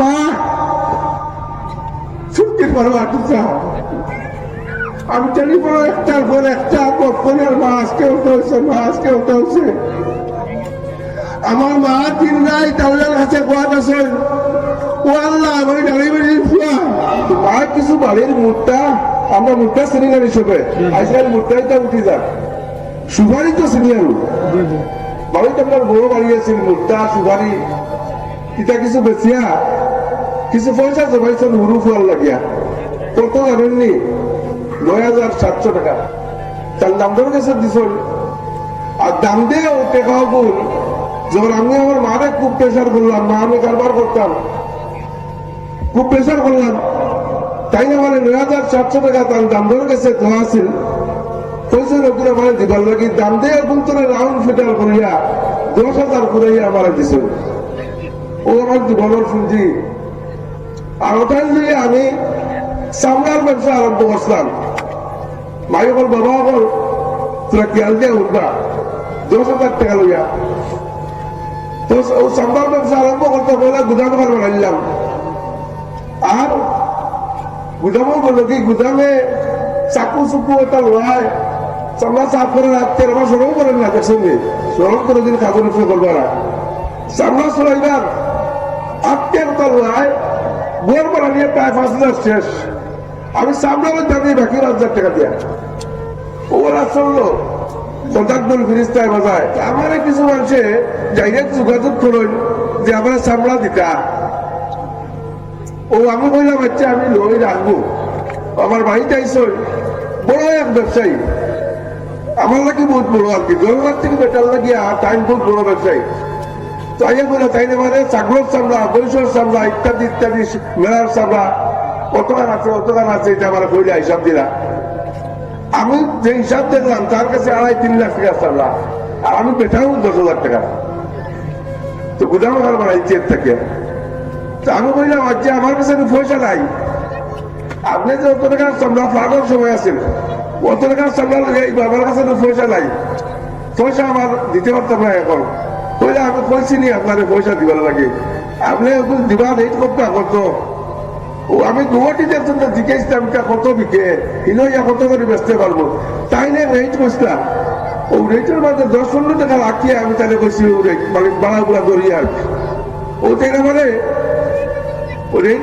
মা। ছুটির পর আটুচা আমি জানি বড় একটার পর একটা কখনের মা আজকে উঠে হচ্ছে মা আজকে উঠে হচ্ছে আমার মা তিন নাই তাদের কাছে কোয়াত আছে ও আল্লাহ আমি ডালি বেড়ি ফুয়া মা কিছু বাড়ির মুখটা আমরা মুখটা চিনি হিসেবে। আজকাল মুখটাই তো উঠি যাক সুপারি তো চিনি আৰু বাড়িতে আপনার বড় বাড়ি আছিল মুখটা সুপারি। ইটা কিছু বেচিয়া কিছু পয়সা জমাইছেন হুরু ফুয়াল লাগিয়া। কত জানেননি? নয় হাজার সাতশো টাকা। তার দামদার কাছে দিছল আর দাম দিয়ে ও টেকা গুণ যখন আমি আমার মারে খুব প্রেশার করলাম, মা, আমি কারবার করতাম। খুব প্রেশার করলাম। তাই না মানে নয় হাজার সাতশো টাকা তার দামদার কাছে দেওয়া আছিল। কইছে, নতুন আমার দিবার লাগি। দাম দিয়ে গুণ তোরে রাউন্ড ফিটার করিয়া দশ হাজার করিয়া আমার দিছিল ও আমার জীবনের পুঁজি ওটাই দিয়ে আমি চামড়ার ব্যবসা আরম্ভ করছিলাম। মাই বল বাবা বল তোরা খেয়াল দিয়ে উঠবা, দশ হাজার টাকা লইয়া। তো ও চামড়ার ব্যবসা আরম্ভ করতে বলে গুদাম ঘর বানাইলাম। আর গুদামও বলল কি, গুদামে চাকু চুকু এটা লয় চামড়া সাফ করে রাখতে আমার সরম করেন না, দেখছেন সরম করে দিন কাগজ করব না। চামড়া চলাইবার আটকে কথা লয় পাঁচ হাজার শেষ। আমি সামনে জানি বাকি হাজার দিয়া। ওরা চলল। কন্ট্রাক্টর ফিরিস্তায় বাজায়। আমার কিছু মানুষে যে আমার চামড়া দিতা ও আমি বললাম আচ্ছা আমি লই রাখব আমার বাড়িতে আইসল বড় এক ব্যবসায়ী। আমার লাগি বহুত বড় আর কি। জনগণ থেকে বেটার লাগিয়া টাইম বহুত বড় ব্যবসায়ী। বলে তাই মানে চাকলোর চামড়া বরিশাল চামড়া, ইত্যাদি ইত্যাদি মেলার চামড়া কত গান আছে কত গান আছে, এটা আমার কইলে হিসাব দিলা। আমি যে হিসাব দেখলাম, তার কাছে আড়াই, তিন লাখ টাকা চামড়া। আর আমি পেটাও দশ হাজার টাকা। তো গুদাম ঘর বানাইছি এর থেকে। তো আমি বললাম আজকে আমার কাছে পয়সা নাই। আপনি যে অত টাকার চামড়া ফ্লাগের সময় আছেন অত টাকার চামড়া আমার কাছে পয়সা নাই। পয়সা আমার দিতে পারতাম না এখন। কইলে আমি কইছি নি আপনার পয়সা দিবার লাগে আপনি দিবা কত ও, আমি এটা কত বিকে? কত করে বেচতে পারব তাই রেট ও রেটের দশ পনেরো টাকা রাখিয়ে আমি তাহলে কইছি ও রেট মানে বাড়াগুলা আর ও তাই রেট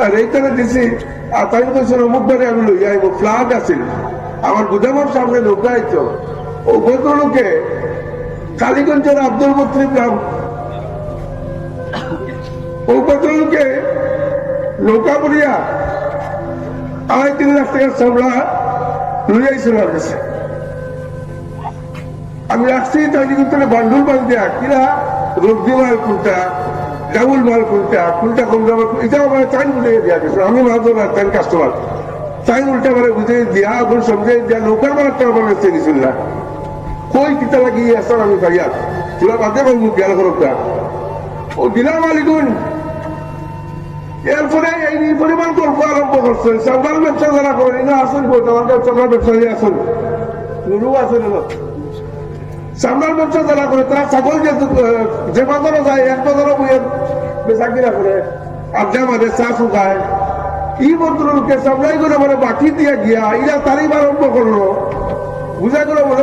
আর রেট তাহলে দিছি। আর তাই কইছিল অমুক বারে আমি লই আইব ফ্লাগ আছিল। আমার গুদামের সামনে ঢোকা আইতো ও ভদ্রলোকে কালীগঞ্জের আব্দুল মত্রিক নাম ও ভদ্রলোকে নৌকা পড়িয়া আড়াই তিন লাখ টাকার চামড়া লই আইছিল আমার কাছে আমি রাখছি তাই কিন্তু বান্ডুল বাল দিয়া, কিরা? রোগদি মাল কোনটা? ডাবুল মাল কোনটা? কোনটা দাম এটা আমার তাই বুঝে দিয়া গেছে। আমি মাল তো না, তাই কাস্টমার তাই উল্টা মানে বুঝে দিয়া এখন সমঝে দিয়া, নৌকার মালটা আমার কাছে গেছিল না। কই কিতা লাগি আসার আমি ভাইয়া তোরা বাদে মুখ গেল করতা ও দিলাম মালিকুন। এরপরে এই পরিমাণ করব আরম্ভ করছেন সামদার ব্যবসা যারা করেন না আসুন ব্যবসা ব্যবসায়ী আসুন নুরু আসুন সামনার ব্যবসা যারা করে তারা ছাগল যে যে বাজারও যায় এক বাজারও বইয়ে বেচা কিনা করে আড্ডা মারে চা শুকায়। ই ভদ্রলোকে সামলাই করে মানে বাকি দিয়ে গিয়া ইরা তারিখ আরম্ভ করল বুঝা করে মনে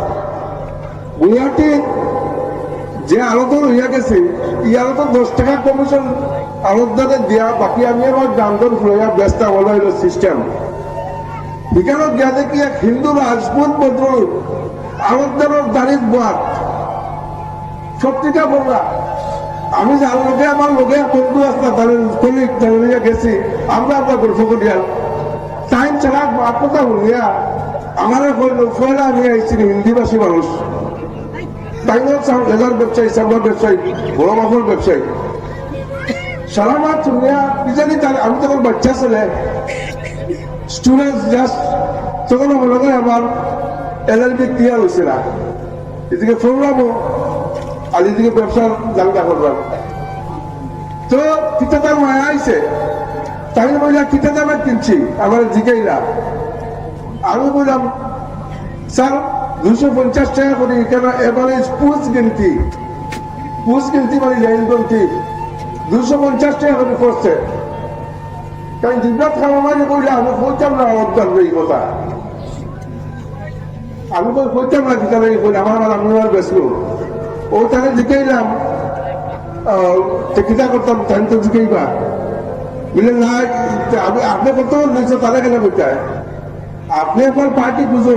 গুয়াহাটি যে আলোত হইয়া গেছে ই আলোত দশ টাকা কমিশন আলোদারে দিয়া, বাকি আমি আমার দামদর লইয়া ব্যস্ত বলা হইল সিস্টেম বিকালত গিয়া দেখি এক হিন্দু রাজপুত বদল আলোদারের দাঁড়িত বাদ সত্যিটা বললা আমি যার লোকে আমার লোকে বন্ধু আসলা তাদের কলিগ তাদের গেছি। আমরা আমরা গল্প করিয়া টাইম ছাড়া আপনার বলিয়া আমার ফয়লা আমি আইছি হিন্দিভাষী মানুষ। টাইমের লেজার ব্যবসায়ী সামলার ব্যবসায়ী, বড় মাফুর ব্যবসায়ী। সারা মাস শুনিয়া জানি তার আমি তখন বাচ্চা ছেলে স্টুডেন্ট জাস্ট তখন মনে করে আমার এলএলবি ক্লিয়ার হয়েছে না এদিকে প্রোগ্রামও আর এদিকে ব্যবসার জানটা করলাম তো কিতা তার মায়া আইছে তাই বললাম কিতা দামে কিনছি আমার জিগাইলা আমি বললাম স্যার দুশো পঞ্চাশ টাকা করে কেন এবারে পুষ গিনতি পুষ গিনতি মানে লাইন গন্তি দুশো পঞ্চাশ টাকা করে পড়ছে। তাই দিব্যাত খামারে বললে আমি বলতাম না অবদান এই কথা। আমি বলতাম না কিতাবে বলে আমার আমার আমি বেসলো ও তাকে জিগাইলাম কিতা করতাম তাই তো জিগাইবা। বলে না আমি আপনি কত নিয়েছো তাহলে কেন বলতে আপনি একবার পার্টি খুঁজো।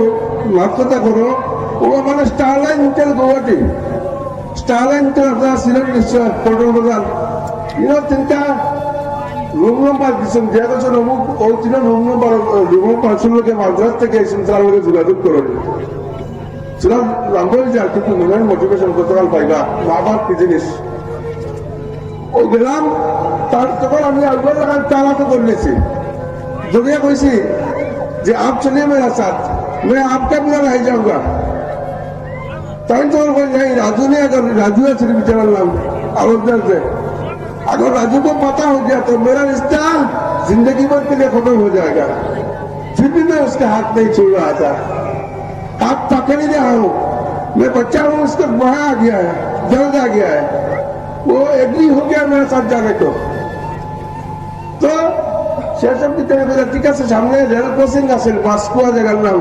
লক্ষ্যতা করো ও মানে Starline hotel Guwahati Starline hotel আপনারা নিশ্চয় পটল বাজার এরা তিনটা রুম নম্বর দিচ্ছেন যে বছর অমুক ও তিন লোকে মাদ্রাস থেকে এসেছেন তার লোকে যোগাযোগ করেন। ছিলাম রামগঞ্জ কিন্তু মনের মোটিভেশন গতকাল পাইবা বাবার কি জিনিস? ও গেলাম, তার তখন আমি আগ্রহ লাগান তারা তো করে নিয়েছি। কইছি যে আপ চলিয়ে মেরা সাথ। मैं आपका बिना रह जाऊँगा। ताई तो कोई नहीं राजू ने अगर राजू है सिर्फ़ बेचारा नाम अवधर से। अगर राजू को पता हो गया तो मेरा रिश्ता ज़िंदगी भर के लिए खत्म हो जाएगा। फिर भी मैं उसका हाथ नहीं छोड़ रहा था। आप पकड़ रहा हूँ। मैं बच्चा हूँ, उसका वहाँ आ गया है, जल्द आ गया है। वो एग्री हो गया मेरे साथ जाने को। তো সেসব দিতে হবে ঠিক আছে, সামনে রেল ক্রসিং আছে বাসকুয়া জায়গার নাম।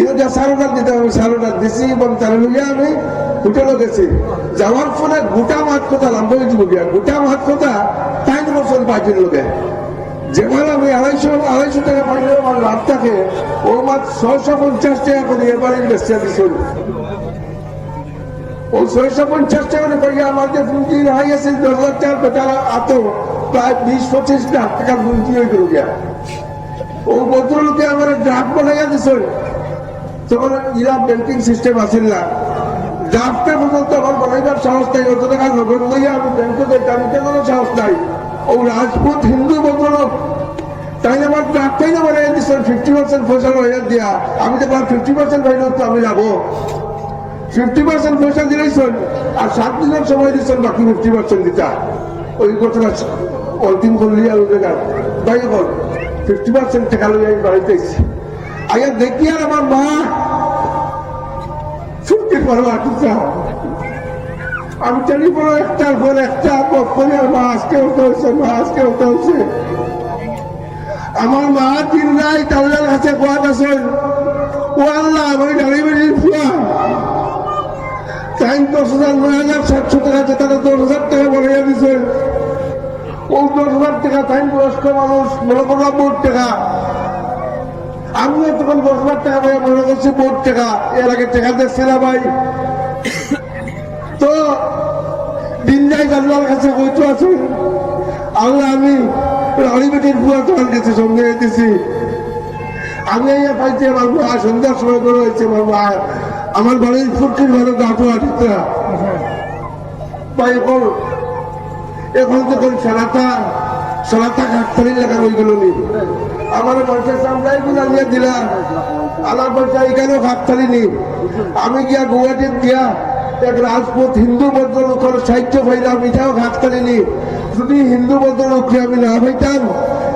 এটা সারোটার দিতে হবে সারোটার দিছি, এবং তার লইয়া আমি হোটেলে গেছি। যাওয়ার ফলে গোটা মাঠ কথা লাম্ব হয়ে যাব গিয়া। গোটা মাঠ কথা টাইম বছর পাইছিল লোকে। যেমন আমি আড়াইশো আড়াইশো টাকা পাইলে আমার লাভ থাকে, ও মাছ ছয়শো পঞ্চাশ টাকা করে এবারে বেচতে দিছিল ও ছয়শো পঞ্চাশ টাকা করে আমার যে রাহাই আছে, দশ হাজার টাকা বেটারা আতো প্রায় বিশ পঁচিশ লাখ টাকা পুঁজি হয়ে গেল গিয়া। ও ভদ্রলোকে আমার ড্রাফট বানাইয়া দিছিল তখন ইরা ব্যাংকিং সিস্টেম আছিল না। ড্রাফটে পর্যন্ত আমার বানাইবার সাহস নাই। অত টাকা নগদ লইয়া আমি ব্যাংকে যাইতাম কোনো সাহস নাই। ও রাজপুত হিন্দু ভদ্রলোক, তাই আমার ড্রাফটাই না বানাই দিছিল ফিফটি পার্সেন্ট পয়সা রয়ে দিয়া। আমি তো ফিফটি পার্সেন্ট পাইল তো আমি যাব। ফিফটি পার্সেন্ট পয়সা দিলেছেন আর সাত দিনের সময় দিচ্ছেন বাকি ফিফটি পার্সেন্ট দিতা। ওই ঘটনা অন্তিম করলি আর ওই জায়গা বাই বল ফিফটি পার্সেন্ট টাকা লই আমি বাড়িতে এসেছি আগে দেখি আর আমার মা ছুটি পড়ো আটুটা আমি জানি বড় একটার পর একটা কখনই আর মা আজকে হতে হচ্ছে মা আজকে হতে হচ্ছে আমার মা দিন নাই তাদের কাছে কোয়াত আছেন ও আল্লাহ আমি গাড়ি বেড়ি ফুয়া টাইম দশ হাজার, নয় হাজার, সাতশো টাকা তারা দশ হাজার টাকা বলে দিছে দশ হাজার টাকা টাইম বয়স্ক মানুষ, মনে করলাম মোট টাকা। আমিও তখন দশ হাজার টাকা ভাই মনে করছি মোট টাকা। এর আগে টাকা দেখছি না ভাই। তো, দিন যাই আল্লাহর কাছে হইতো আছে। আল্লাহ আমি আলিমেটের বুয়া তোমার কাছে সঙ্গে দিছি আমি এই পাইছি আমার মা সন্ধ্যার সময় করে হয়েছে, আমার মা। আমার বাড়ির ফুটির ঘরে গাঁটো আটিতে ভাই বল এখন যখন সারাটা সারাটা কাকতারি লেখা হয়ে গেল নি? আমার পয়সা সামলাই গুলা নিয়ে দিলাম। আমার পয়সা এখানেও কাকতারি নি। আমি গিয়া গুয়াহাটির গিয়া এক রাজপুত হিন্দু ভদ্রলোকের সাহিত্য পাইলাম এটাও কাকতারি নি। যদি হিন্দু ভদ্রলোককে আমি না পাইতাম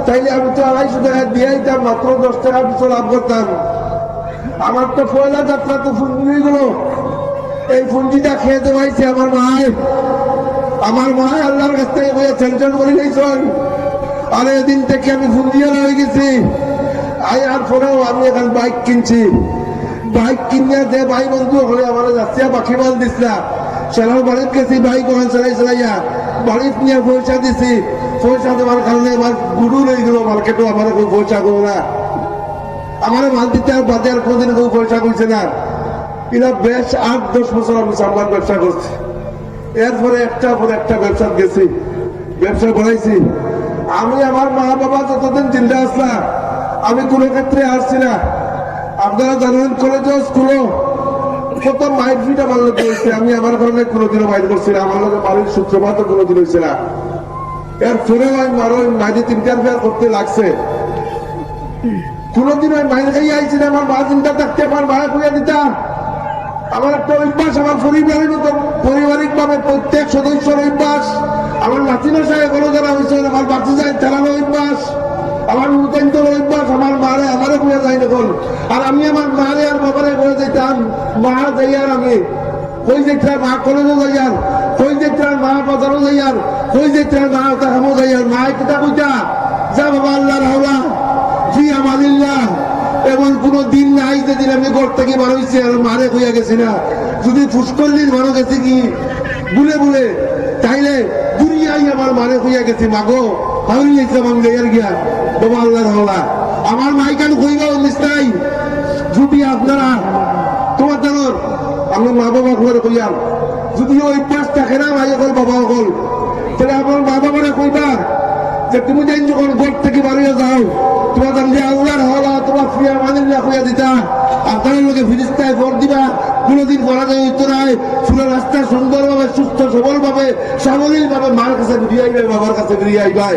তাইলে আমি তো আড়াইশো টাকা দিয়ে মাত্র দশ টাকা পিছু লাভ করতাম। আমার তো পয়লা যাত্রা তো ফুঞ্জি গেল এই ফুঞ্জিটা খেয়ে দেওয়াইছে আমার মায় আমার মায় আল্লাহর কাছ থেকে বলে টেনশন করে নিয়েছেন আর এদিন থেকে আমি ফুঞ্জিয়া হয়ে গেছি। আয়ার পরেও আমি এখন বাইক কিনছি। বাইক কিনিয়া যে ভাই বন্ধু, হলে আমার যাচ্ছে বাকি মাল না। সেরাও বাড়ির গেছি বাইক ওখান চালাই চালাইয়া। বাড়িত নিয়ে পয়সা দিছি। পয়সা দেওয়ার কারণে আমার গুরু রয়ে গেল, মার্কেটও আমার কোনো পয়সা করো না। আমার মাল দিতে আর বাদে আর কোনদিন কেউ পয়সা করছে না। এরা বেশ আট, দশ বছর আমি সাম্বার ব্যবসা করছি। এরপরে একটা পর একটা ব্যবসা গেছি। ব্যবসা বাড়াইছি আমি আমার মা বাবা যতদিন চিন্তা আসলাম আমি কোনো ক্ষেত্রে আসছি না। আপনারা জানেন কলেজও স্কুলও কত মাইট ফিট আমার লোক হয়েছে। আমি আমার কারণে কোনোদিনও মাইট করছি না। আমার লোকের বাড়ির সূত্রপাতও কোনোদিন হয়েছে না। এর পরেও আমি মারো মাঝে তিনটার ফেয়ার করতে লাগছে। কোনোদিন ওই মাইন খাইয়ে আইছি না। আমার মা চিন্তা থাকতে, আমার মায়া খুঁজে দিতাম আমার একটা অভ্যাস, আমার পরিবারের মতো পারিবারিক ভাবে প্রত্যেক সদস্যের অভ্যাস। আমার নাতিনা সাহেব হলো যারা হয়েছে, আমার বাচ্চা যায় তারার অভ্যাস। আমার উদ্যান্তর অভ্যাস, আমার মারে আমারও খুঁজে যায় দেখুন। আর আমি আমার মারে আর বাবারে করে যেতাম মা যাই আর আমি কই যেতাম মা কলেজও যাই আর কই যেতাম মা বাজারও যাই আর কই যেতাম মা তাহামও যাই আর যা বাবা, আল্লাহর হাওলা। আমাদিল্লাহ এমন কোন দিন নাই যেদিন আমি ঘর থেকে হয়েছি আর মারে হইয়া গেছি না। যদি ফুসকল্লির মারো গেছে কি? বুলে বুলে। তাইলে দুনিয়াই আমার মারে হইয়া গেছে, মাগো। হাউরি যাইছিলাম আমি লেয়ার গিয়া। বাবা আল্লাহর হলা আমার মাইকান কইবা নিস্তাই যদি আপনারা, তোমার জানোর, আমি মা বাবা ঘরে কইয়াম। যদি ওই পাঁচ থাকে না ভাই অকল, বাবা অকল, তাহলে আমার মা বাবারে কইবা যে তুমি যাই যখন ঘর থেকে বাড়িয়ে যাও, তোমার যে আল্লাহর হলা তোমার ফিয়া মানিল্লা হইয়া দিতা। আর তার লোকে ফিরিস্তায় ভোট দিবা, কোনোদিন করা যায় উত্তরায় পুরো রাস্তা সুন্দরভাবে, সুস্থ সবলভাবে ভাবে সাবলীল ভাবে মার কাছে বেরিয়ে বাবার কাছে বেরিয়ে আইবাই